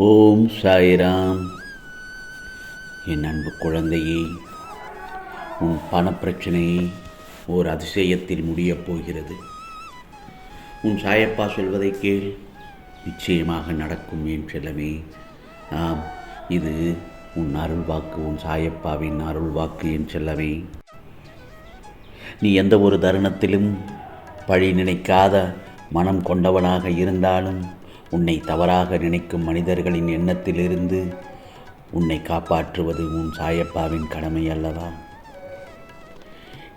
ஓம் சாய்ராம். என் அன்பு குழந்தையே உன் பணப்பிரச்சனையை ஓர் அதிசயத்தில் முடியப் போகிறது. உன் சாயப்பா சொல்வதை கேள் நிச்சயமாக நடக்கும் என் செல்லமே. ஆம் இது உன் அருள் வாக்கு உன் சாயப்பாவின் அருள் வாக்கு என் செல்லமே. நீ எந்த ஒரு தருணத்திலும் பழி நினைக்காத மனம் கொண்டவனாக இருந்தாலும் உன்னை தவறாக நினைக்கும் மனிதர்களின் எண்ணத்திலிருந்து உன்னை காப்பாற்றுவது உன் சாயப்பாவின் கடமை அல்லவா?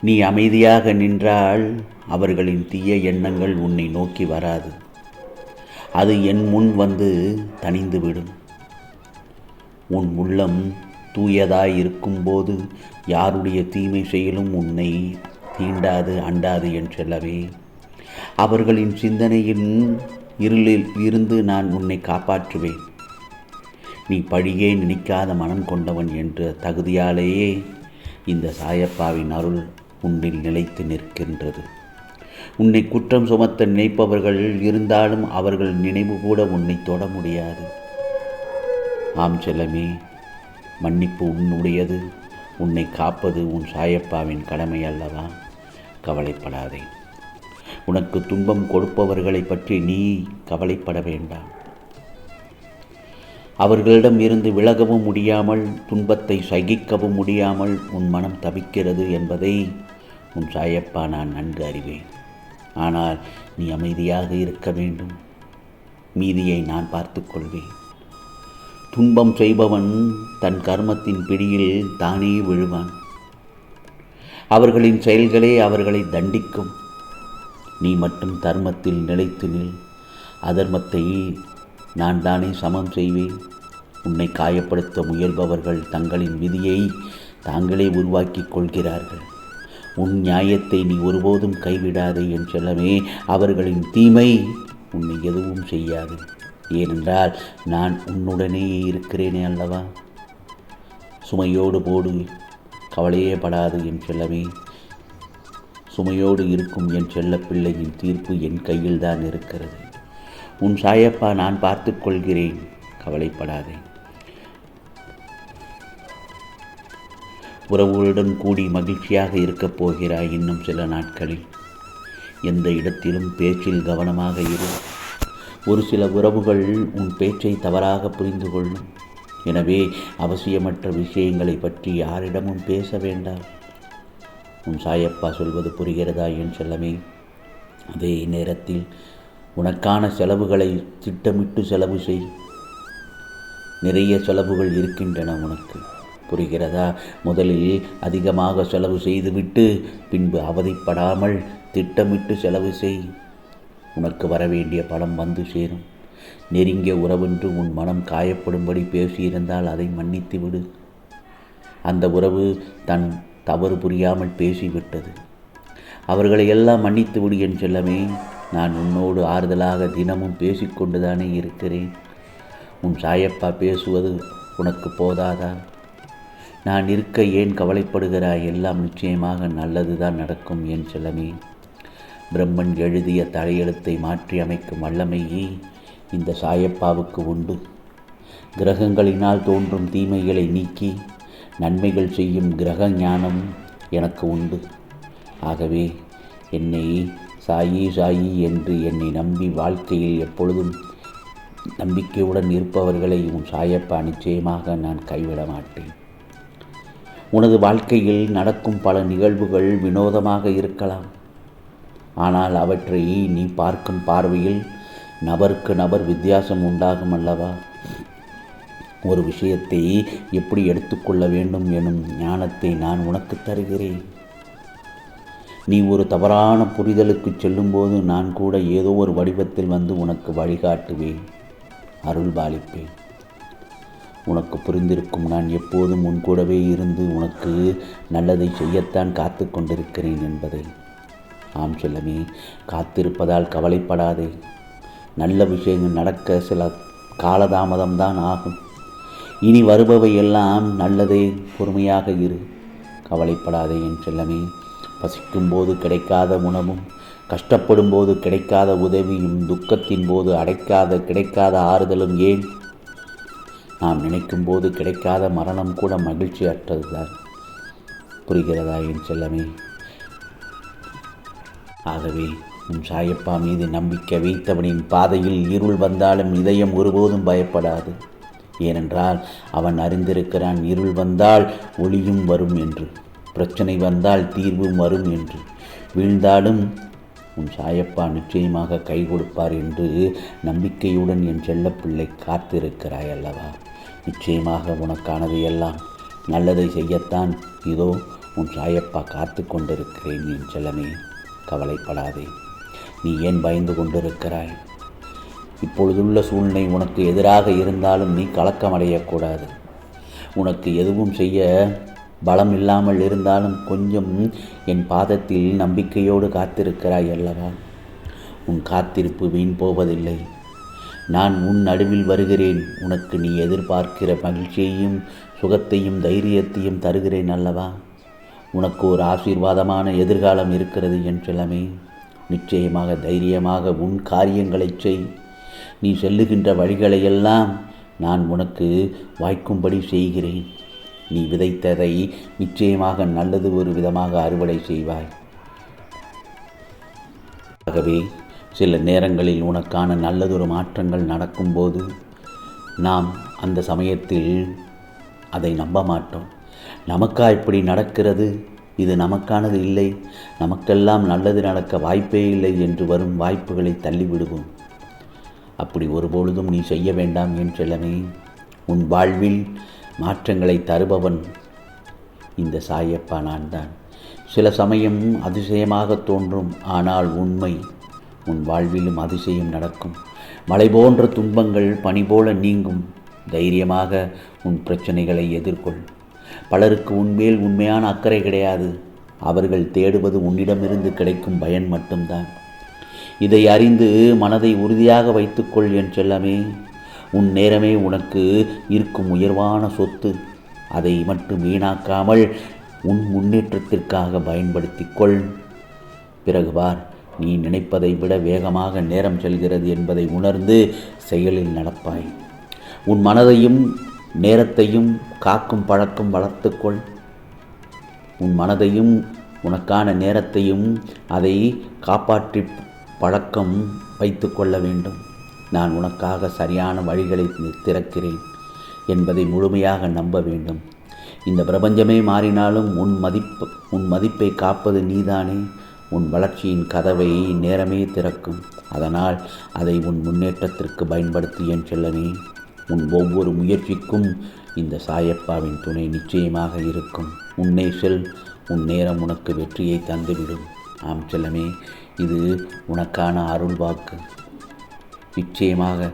நீ அமைதியாக நின்றால் அவர்களின் தீய எண்ணங்கள் உன்னை நோக்கி வராது. அது என் முன் வந்து தணிந்துவிடும். உன் உள்ளம் தூயதாய் இருக்கும்போது யாருடைய தீமை செயலும் உன்னை தீண்டாது அண்டாது என்றல்லவே அவர்களின் சிந்தனையின் இருளில் இருந்து நான் உன்னை காப்பாற்றுவேன். நீ பழியே நினைக்காத மனம் கொண்டவன் என்ற தகுதியாலேயே இந்த சாயப்பாவின் அருள் உன்னில் நிலைத்து நிற்கின்றது. உன்னை குற்றம் சுமத்த நினைப்பவர்கள் இருந்தாலும் அவர்கள் நினைவு கூட உன்னை தொட முடியாது. ஆம் செல்லமே மன்னிப்பு உன்னுடையது. உன்னை காப்பது உன் சாயப்பாவின் கடமை அல்லவா? கவலைப்படாதே. உனக்கு துன்பம் கொடுப்பவர்களை பற்றி நீ கவலைப்பட வேண்டாம். அவர்களிடம் இருந்து விலகவும் முடியாமல் துன்பத்தை சகிக்கவும் முடியாமல் உன் மனம் தவிக்கிறது என்பதை உன் சாயப்பா நான் நன்கு அறிவேன். ஆனால் நீ அமைதியாக இருக்க வேண்டும். மீதியை நான் பார்த்துக்கொள்வேன் துன்பம் செய்பவன் தன் கர்மத்தின் பிடியில் தானே விழுவான். அவர்களின் செயல்களே அவர்களை தண்டிக்கும். நீ மட்டும் தர்மத்தில் நிலைத்து நில். அதர்மத்தை நான் தானே சமம் செய்வேன். உன்னை காயப்படுத்த முயல்பவர்கள் தங்களின் விதியை தாங்களே உருவாக்கிக் கொள்கிறார்கள். உன் நியாயத்தை நீ ஒருபோதும் கைவிடாதே என் செல்லமே. அவர்களின் தீமை உன்னை எதுவும் செய்யாது. ஏனென்றால் நான் உன்னுடனே இருக்கிறேனே அல்லவா? சுமையோடு போடு கவலையே படாது என் செல்லமே. சுமையோடு இருக்கும் என் செல்ல பிள்ளையின் தீர்ப்பு என் கையில் தான் இருக்கிறது. உன் சாயப்பா நான் பார்த்து கொள்கிறேன். கவலைப்படாதே. உறவுகளுடன் கூடி மகிழ்ச்சியாக இருக்கப் போகிறாய் இன்னும் சில நாட்களில். எந்த இடத்திலும் பேச்சில் கவனமாக இரு. ஒரு சில உறவுகள் உன் பேச்சை தவறாக புரிந்து கொள்ளும். எனவே அவசியமற்ற விஷயங்களை பற்றி யாரிடமும் பேச வேண்டாம். உன் சாயப்பா சொல்வது புரிகிறதா என் செல்லமே? அதே நேரத்தில் உனக்கான செலவுகளை திட்டமிட்டு செலவு செய். நிறைய செலவுகள் இருக்கின்றன உனக்கு. புரிகிறதா? முதலில் அதிகமாக செலவு செய்துவிட்டு பின்பு அவதிப்படாமல் திட்டமிட்டு செலவு செய். உனக்கு வரவேண்டிய பணம் வந்து சேரும். நெருங்கிய உறவென்று உன் மனம் காயப்படும்படி பேசியிருந்தால் அதை மன்னித்து விடு அந்த உறவு தன் தவறு புரியாமல் பேசிவிட்டது. அவர்களை எல்லாம் மன்னித்து விடு என் செல்லமே நான் உன்னோடு ஆறுதலாக தினமும் பேசிக்கொண்டுதானே இருக்கிறேன். உன் சாயப்பா பேசுவது உனக்கு போதாதா? நான் இருக்க ஏன் கவலைப்படுகிறாய்? எல்லாம் நிச்சயமாக நல்லதுதான் நடக்கும் என் செல்லமே. பிரம்மன் எழுதிய தலையெழுத்தை மாற்றி அமைக்கும் வல்லமையே இந்த சாயப்பாவுக்கு உண்டு. கிரகங்களினால் தோன்றும் தீமைகளை நீக்கி நன்மைகள் செய்யும் கிரக ஞானம் எனக்கு உண்டு. ஆகவே என்னை சாயி சாயி என்று என்னை நம்பி வாழ்க்கையில் எப்பொழுதும் நம்பிக்கையுடன் இருப்பவர்களை உன் சாயப்பா நிச்சயமாக நான் கைவிட மாட்டேன். உனது வாழ்க்கையில் நடக்கும் பல நிகழ்வுகள் வினோதமாக இருக்கலாம். ஆனால் அவற்றை நீ பார்க்கும் பார்வையில் நபருக்கு நபர் வித்தியாசம் உண்டாகும் அல்லவா? ஒரு விஷயத்தை எப்படி எடுத்துக்கொள்ள வேண்டும் எனும் ஞானத்தை நான் உனக்கு தருகிறேன். நீ ஒரு தவறான புரிதலுக்கு செல்லும்போது நான் கூட ஏதோ ஒரு வடிவத்தில் வந்து உனக்கு வழிகாட்டுவேன் அருள் பாலிப்பேன் உனக்கு புரிந்திருக்கும் நான் எப்போதும் உன் கூடவே இருந்து உனக்கு நல்லதை செய்யத்தான் காத்து கொண்டிருக்கிறேன் என்பதை. ஆம் செல்லமே காத்திருப்பதால் கவலைப்படாதே. நல்ல விஷயங்கள் நடக்க சில காலதாமதம்தான் ஆகும். இனி வருபவை எல்லாம் நல்லதே பொறுமையாக இரு. கவலைப்படாதே என் செல்லமே. பசிக்கும் போது கிடைக்காத உணவும் கஷ்டப்படும் போது கிடைக்காத உதவியும் துக்கத்தின் போது அடைக்காத கிடைக்காத ஆறுதலும் ஏன்? நாம் நினைக்கும் போது கிடைக்காத மரணம் கூட மகிழ்ச்சி அற்றதுதான். புரிகிறதா என் செல்லமே? ஆகவே உன் சாயப்பா மீது நம்பிக்கை வைத்தவனின் பாதையில் இருள் வந்தாலும் இதயம் ஒருபோதும் பயப்படாது. ஏனென்றால் அவன் அறிந்திருக்கிறான் இருள் வந்தால் ஒளியும் வரும் என்று பிரச்சனை வந்தால் தீர்வும் வரும் என்று. வீழ்ந்தாலும் உன் சாயப்பா நிச்சயமாக கை கொடுப்பார் என்று நம்பிக்கையுடன் என் செல்லப்பிள்ளை காத்திருக்கிறாய் அல்லவா? நிச்சயமாக உனக்கானது எல்லாம் நல்லதை செய்யத்தான் இதோ உன் சாயப்பா காத்து கொண்டிருக்கிறேன் என் செல்லமே. கவலைப்படாதே. நீ ஏன் பயந்து கொண்டிருக்கிறாய்? இப்பொழுதுள்ள சூழ்நிலை உனக்கு எதிராக இருந்தாலும் நீ கலக்கமடையக்கூடாது. உனக்கு எதுவும் செய்ய பலம் இல்லாமல் இருந்தாலும் கொஞ்சம் என் பாதத்தில் நம்பிக்கையோடு காத்திருக்கிறாய் அல்லவா? உன் காத்திருப்பு வீண் போவதில்லை. நான் உன் நடுவில் வருகிறேன். உனக்கு நீ எதிர்பார்க்கிற மகிழ்ச்சியையும் சுகத்தையும் தைரியத்தையும் தருகிறேன் அல்லவா? உனக்கு ஒரு ஆசீர்வாதமான எதிர்காலம் இருக்கிறது என் செல்லமே நிச்சயமாக தைரியமாக உன் காரியங்களைச் செய். நீ செல்லுகின்ற வழிகளையெல்லாம் நான் உனக்கு வாய்க்கும்படி செய்கிறேன். நீ விதைத்ததை நிச்சயமாக நல்லது ஒரு விதமாக அறுவடை செய்வாய். ஆகவே சில நேரங்களில் உனக்கான நல்லதொரு மாற்றங்கள் நடக்கும்போது நாம் அந்த சமயத்தில் அதை நம்ப மாட்டோம். நமக்கா இப்படி நடக்கிறது? இது நமக்கானது இல்லை. நமக்கெல்லாம் நல்லது நடக்க வாய்ப்பே இல்லை என்று வரும் வாய்ப்புகளை தள்ளிவிடுவோம். அப்படி ஒருபொழுதும் நீ செய்ய வேண்டாம் என் செல்லமே. உன் வாழ்வில் மாற்றங்களை தருபவன் இந்த சாயப்பா நான் தான் சில சமயம் அதிசயமாக தோன்றும் ஆனால் உண்மை உன் வாழ்விலும் அதிசயம் நடக்கும். மலை போன்ற துன்பங்கள் பனி போல நீங்கும். தைரியமாக உன் பிரச்சனைகளை எதிர்கொள். பலருக்கு உன்மேல் உண்மையான அக்கறை கிடையாது. அவர்கள் தேடுவது உன்னிடமிருந்து கிடைக்கும் பயன் மட்டும்தான். இதை அறிந்து மனதை உறுதியாக வைத்துக்கொள் என் செல்லமே. உன் நேரமே உனக்கு இருக்கும் உயர்வான சொத்து. அதை மட்டும் வீணாக்காமல் உன் முன்னேற்றத்திற்காக பயன்படுத்திக்கொள். பிறகு பார் நீ நினைப்பதை விட வேகமாக நேரம் செல்கிறது என்பதை உணர்ந்து செயலில் நடப்பாய். உன் மனதையும் நேரத்தையும் காக்கும் பழக்கம் வளர்த்துக்கொள். உன் மனதையும் உனக்கான நேரத்தையும் அதை காப்பாற்றி பழக்கம் வைத்து கொள்ள வேண்டும். நான் உனக்காக சரியான வழிகளை திறக்கிறேன் என்பதை முழுமையாக நம்ப வேண்டும். இந்த பிரபஞ்சமே மாறினாலும் உன் மதிப்பு உன் மதிப்பை காப்பது நீதானே. உன் வளர்ச்சியின் கதவை நேரமே திறக்கும். அதனால் அதை உன் முன்னேற்றத்திற்கு பயன்படுத்தி என் செல்லனே உன் ஒவ்வொரு முயற்சிக்கும் இந்த சாயப்பாவின் துணை நிச்சயமாக இருக்கும். உன்னே செல் உன் நேரம் உனக்கு வெற்றியை தந்துவிடும். ஆம் செல்லமே இது உனக்கான அருள் வாக்கு. நிச்சயமாக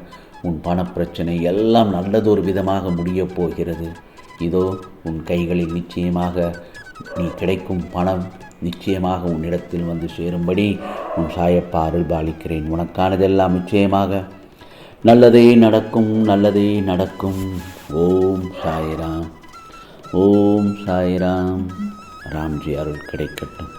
உன் பணப்பிரச்சனை எல்லாம் நல்லதொரு விதமாக முடியப் போகிறது. இதோ உன் கைகளில் நிச்சயமாக நீ கிடைக்கும் பணம் நிச்சயமாக உன்னிடத்தில் வந்து சேரும்படி உன் சாயப்பா அருள் பாலிக்கிறேன் உனக்கானதெல்லாம் நிச்சயமாக நல்லதே நடக்கும் நல்லதே நடக்கும். ஓம் சாய்ராம் ஓம் சாய்ராம். ராம்ஜி அருள் கிடைக்கட்டும்.